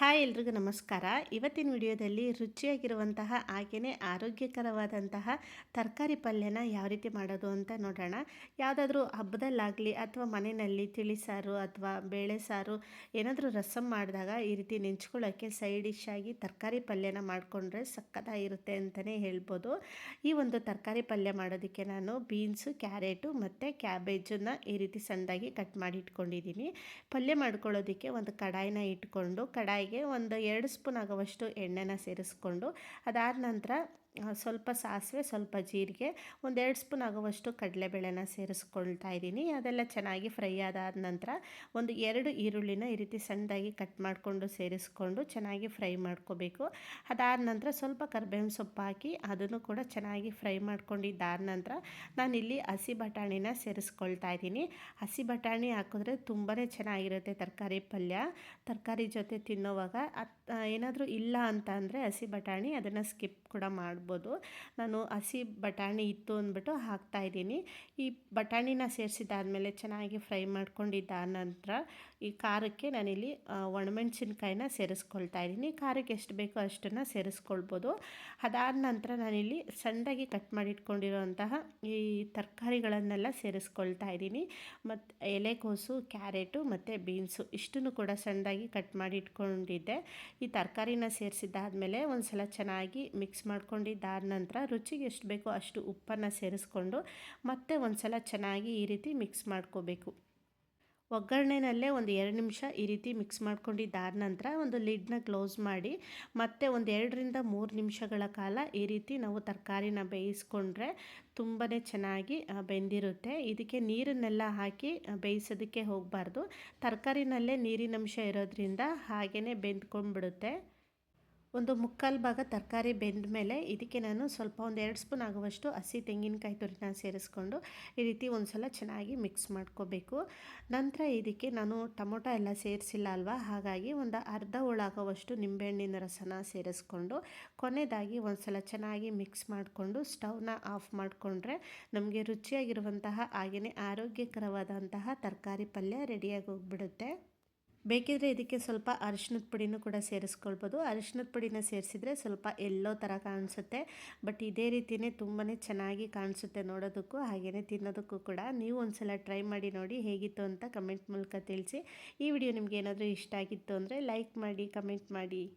Hi ಎಲ್ರಿಗೂ ನಮಸ್ಕಾರ. ಇವತ್ತಿನ ವಿಡಿಯೋದಲ್ಲಿ ರುಚಿಯಾಗಿರುವಂತಹ ಹಾಗೆಯೇ ಆರೋಗ್ಯಕರವಾದಂತಹ ತರಕಾರಿ ಪಲ್ಯನ ಯಾವ ರೀತಿ ಮಾಡೋದು ಅಂತ ನೋಡೋಣ. ಯಾವುದಾದ್ರೂ ಹಬ್ಬದಲ್ಲಾಗಲಿ ಅಥವಾ ಮನೆಯಲ್ಲಿ ತಿಳಿಸಾರು ಅಥವಾ ಬೇಳೆ ಸಾರು ಏನಾದರೂ ರಸಂ ಮಾಡಿದಾಗ ಈ ರೀತಿ ನೆಂಚ್ಕೊಳ್ಳೋಕ್ಕೆ ಸೈಡ್ ಡಿಶ್ ಆಗಿ ತರಕಾರಿ ಪಲ್ಯನ ಮಾಡಿಕೊಂಡ್ರೆ ಸಕ್ಕತ್ತಾಗಿರುತ್ತೆ ಅಂತಲೇ ಹೇಳ್ಬೋದು. ಈ ಒಂದು ತರಕಾರಿ ಪಲ್ಯ ಮಾಡೋದಕ್ಕೆ ನಾನು ಬೀನ್ಸು, ಕ್ಯಾರೆಟು ಮತ್ತು ಕ್ಯಾಬೇಜನ್ನು ಈ ರೀತಿ ಸಣ್ಣದಾಗಿ ಕಟ್ ಮಾಡಿ ಇಟ್ಕೊಂಡಿದ್ದೀನಿ. ಪಲ್ಯ ಮಾಡ್ಕೊಳ್ಳೋದಕ್ಕೆ ಒಂದು ಕಡಾಯಿನ ಇಟ್ಕೊಂಡು ಕಡಾಯಿಗೆ ಒಂದು ಎರಡು ಸ್ಪೂನ್ ಆಗುವಷ್ಟು ಎಣ್ಣೆನ ಸೇರಿಸ್ಕೊಂಡು ಅದಾದ ನಂತರ ಸ್ವಲ್ಪ ಸಾಸಿವೆ, ಸ್ವಲ್ಪ ಜೀರಿಗೆ, ಒಂದೆರಡು ಸ್ಪೂನ್ ಆಗುವಷ್ಟು ಕಡಲೆಬೇಳೆನ ಸೇರಿಸ್ಕೊಳ್ತಾ ಇದ್ದೀನಿ. ಅದೆಲ್ಲ ಚೆನ್ನಾಗಿ ಫ್ರೈ ಆದಾದ ನಂತರ ಒಂದು ಎರಡು ಈರುಳ್ಳಿನ ಈ ರೀತಿ ಸಣ್ಣದಾಗಿ ಕಟ್ ಮಾಡಿಕೊಂಡು ಸೇರಿಸ್ಕೊಂಡು ಚೆನ್ನಾಗಿ ಫ್ರೈ ಮಾಡ್ಕೋಬೇಕು. ಅದಾದ ನಂತರ ಸ್ವಲ್ಪ ಕರ್ಬೇವಿನ ಸೊಪ್ಪು ಹಾಕಿ ಅದನ್ನು ಕೂಡ ಚೆನ್ನಾಗಿ ಫ್ರೈ ಮಾಡ್ಕೊಂಡಿದ್ದಾದ ನಂತರ ನಾನಿಲ್ಲಿ ಹಸಿ ಬಟಾಣಿನ ಸೇರಿಸ್ಕೊಳ್ತಾ ಇದ್ದೀನಿ. ಹಸಿ ಬಟಾಣಿ ಹಾಕಿದ್ರೆ ತುಂಬಾ ಚೆನ್ನಾಗಿರುತ್ತೆ ತರಕಾರಿ ಪಲ್ಯ. ತರಕಾರಿ ಜೊತೆ ತಿನ್ನೋವಾಗ ಏನಾದರೂ ಇಲ್ಲ ಅಂತ ಅಂದರೆ ಹಸಿ ಬಟಾಣಿ ಅದನ್ನು ಸ್ಕಿಪ್ ಕೂಡ ಮಾಡ್ಬೋದು ನಾನು ಹಸಿ ಬಟಾಣಿ ಇತ್ತು ಅಂದ್ಬಿಟ್ಟು ಹಾಕ್ತಾಯಿದ್ದೀನಿ ಈ ಬಟಾಣಿನ ಸೇರಿಸಿದಾದಮೇಲೆ ಚೆನ್ನಾಗಿ ಫ್ರೈ ಮಾಡ್ಕೊಂಡಿದ್ದ ನಂತರ ಈ ಖಾರಕ್ಕೆ ನಾನಿಲ್ಲಿ ಒಣಮೆಣಸಿನ್ಕಾಯಿನ ಸೇರಿಸ್ಕೊಳ್ತಾ ಇದ್ದೀನಿ. ಖಾರಕ್ಕೆ ಎಷ್ಟು ಬೇಕೋ ಅಷ್ಟನ್ನು ಸೇರಿಸ್ಕೊಳ್ಬೋದು. ಅದಾದ ನಂತರ ನಾನಿಲ್ಲಿ ಸಣ್ಣದಾಗಿ ಕಟ್ ಮಾಡಿಟ್ಕೊಂಡಿರೋಂತಹ ಈ ತರಕಾರಿಗಳನ್ನೆಲ್ಲ ಸೇರಿಸ್ಕೊಳ್ತಾ ಇದ್ದೀನಿ. ಮತ್ತು ಎಲೆಕೋಸು, ಕ್ಯಾರೆಟು ಮತ್ತು ಬೀನ್ಸು ಇಷ್ಟನ್ನು ಕೂಡ ಸಣ್ಣದಾಗಿ ಕಟ್ ಮಾಡಿ ಇಟ್ಕೊಂಡಿದ್ದೆ ಈ ತರಕಾರಿನ ಸೇರಿಸಿದ್ದಾದಮೇಲೆ ಒಂದು ಸಲ ಚೆನ್ನಾಗಿ ಮಿಕ್ಸ್ ಮಾಡ್ಕೊಂಡಿದ್ದಾದ ನಂತರ ರುಚಿಗೆ ಎಷ್ಟು ಬೇಕೋ ಅಷ್ಟು ಉಪ್ಪನ್ನು ಸೇರಿಸ್ಕೊಂಡು ಮತ್ತೆ ಒಂದು ಸಲ ಚೆನ್ನಾಗಿ ಈ ರೀತಿ ಮಿಕ್ಸ್ ಮಾಡ್ಕೋಬೇಕು. ಒಗ್ಗರಣೆನಲ್ಲೇ ಒಂದು ಎರಡು ನಿಮಿಷ ಈ ರೀತಿ ಮಿಕ್ಸ್ ಮಾಡ್ಕೊಂಡಿದ್ದಾದ ನಂತರ ಒಂದು ಲಿಡ್ನ ಕ್ಲೋಸ್ ಮಾಡಿ ಮತ್ತೆ ಒಂದು ಎರಡರಿಂದ ಮೂರು ನಿಮಿಷಗಳ ಕಾಲ ಈ ರೀತಿ ನಾವು ತರಕಾರಿನ ಬೇಯಿಸ್ಕೊಂಡ್ರೆ ತುಂಬಾ ಚೆನ್ನಾಗಿ ಬೆಂದಿರುತ್ತೆ. ಇದಕ್ಕೆ ನೀರನ್ನೆಲ್ಲ ಹಾಕಿ ಬೇಯಿಸೋದಕ್ಕೆ ಹೋಗಬಾರ್ದು. ತರಕಾರಿನಲ್ಲೇ ನೀರಿನಂಶ ಇರೋದ್ರಿಂದ ಹಾಗೆಯೇ ಬೆಂದ್ಕೊಂಡ್ಬಿಡುತ್ತೆ. ಒಂದು ಮುಕ್ಕಾಲು ಭಾಗ ತರಕಾರಿ ಬೆಂದ ಮೇಲೆ ಇದಕ್ಕೆ ನಾನು ಸ್ವಲ್ಪ ಒಂದು ಎರಡು ಸ್ಪೂನ್ ಆಗುವಷ್ಟು ಹಸಿ ತೆಂಗಿನಕಾಯಿ ತುರಿನ ಸೇರಿಸ್ಕೊಂಡು ಈ ರೀತಿ ಒಂದು ಸಲ ಚೆನ್ನಾಗಿ ಮಿಕ್ಸ್ ಮಾಡ್ಕೋಬೇಕು. ನಂತರ ಇದಕ್ಕೆ ನಾನು ಟೊಮೊಟೊ ಎಲ್ಲ ಸೇರಿಸಿಲ್ಲ ಅಲ್ವಾ? ಹಾಗಾಗಿ ಒಂದು ಅರ್ಧ ಹೋಳಾಗುವಷ್ಟು ನಿಂಬೆಹಣ್ಣಿನ ರಸನ ಸೇರಿಸ್ಕೊಂಡು ಕೊನೆಯದಾಗಿ ಒಂದು ಸಲ ಚೆನ್ನಾಗಿ ಮಿಕ್ಸ್ ಮಾಡಿಕೊಂಡು ಸ್ಟವ್ನ ಆಫ್ ಮಾಡಿಕೊಂಡ್ರೆ ನಮಗೆ ರುಚಿಯಾಗಿರುವಂತಹ ಹಾಗೆಯೇ ಆರೋಗ್ಯಕರವಾದಂತಹ ತರಕಾರಿ ಪಲ್ಯ ರೆಡಿಯಾಗಿ ಹೋಗ್ಬಿಡುತ್ತೆ. ಬೇಕಿದ್ರೆ ಇದಕ್ಕೆ ಸ್ವಲ್ಪ ಅರಿಶಿನದ ಪುಡಿನೂ ಕೂಡ ಸೇರಿಸ್ಕೊಳ್ಬೋದು. ಅರಿಶಿನದ ಪುಡಿನ ಸೇರಿಸಿದ್ರೆ ಸ್ವಲ್ಪ ಎಲ್ಲೋ ಥರ ಕಾಣಿಸುತ್ತೆ. ಬಟ್ ಇದೇ ರೀತಿಯೇ ತುಂಬಾ ಚೆನ್ನಾಗಿ ಕಾಣಿಸುತ್ತೆ ನೋಡೋದಕ್ಕೂ ಹಾಗೆಯೇ ತಿನ್ನೋದಕ್ಕೂ ಕೂಡ. ನೀವು ಒಂದ್ಸಲ ಟ್ರೈ ಮಾಡಿ ನೋಡಿ ಹೇಗಿತ್ತು ಅಂತ ಕಮೆಂಟ್ ಮೂಲಕ ತಿಳಿಸಿ. ಈ ವಿಡಿಯೋ ನಿಮ್ಗೆ ಏನಾದರೂ ಇಷ್ಟ ಆಗಿತ್ತು ಅಂದರೆ ಲೈಕ್ ಮಾಡಿ, ಕಮೆಂಟ್ ಮಾಡಿ.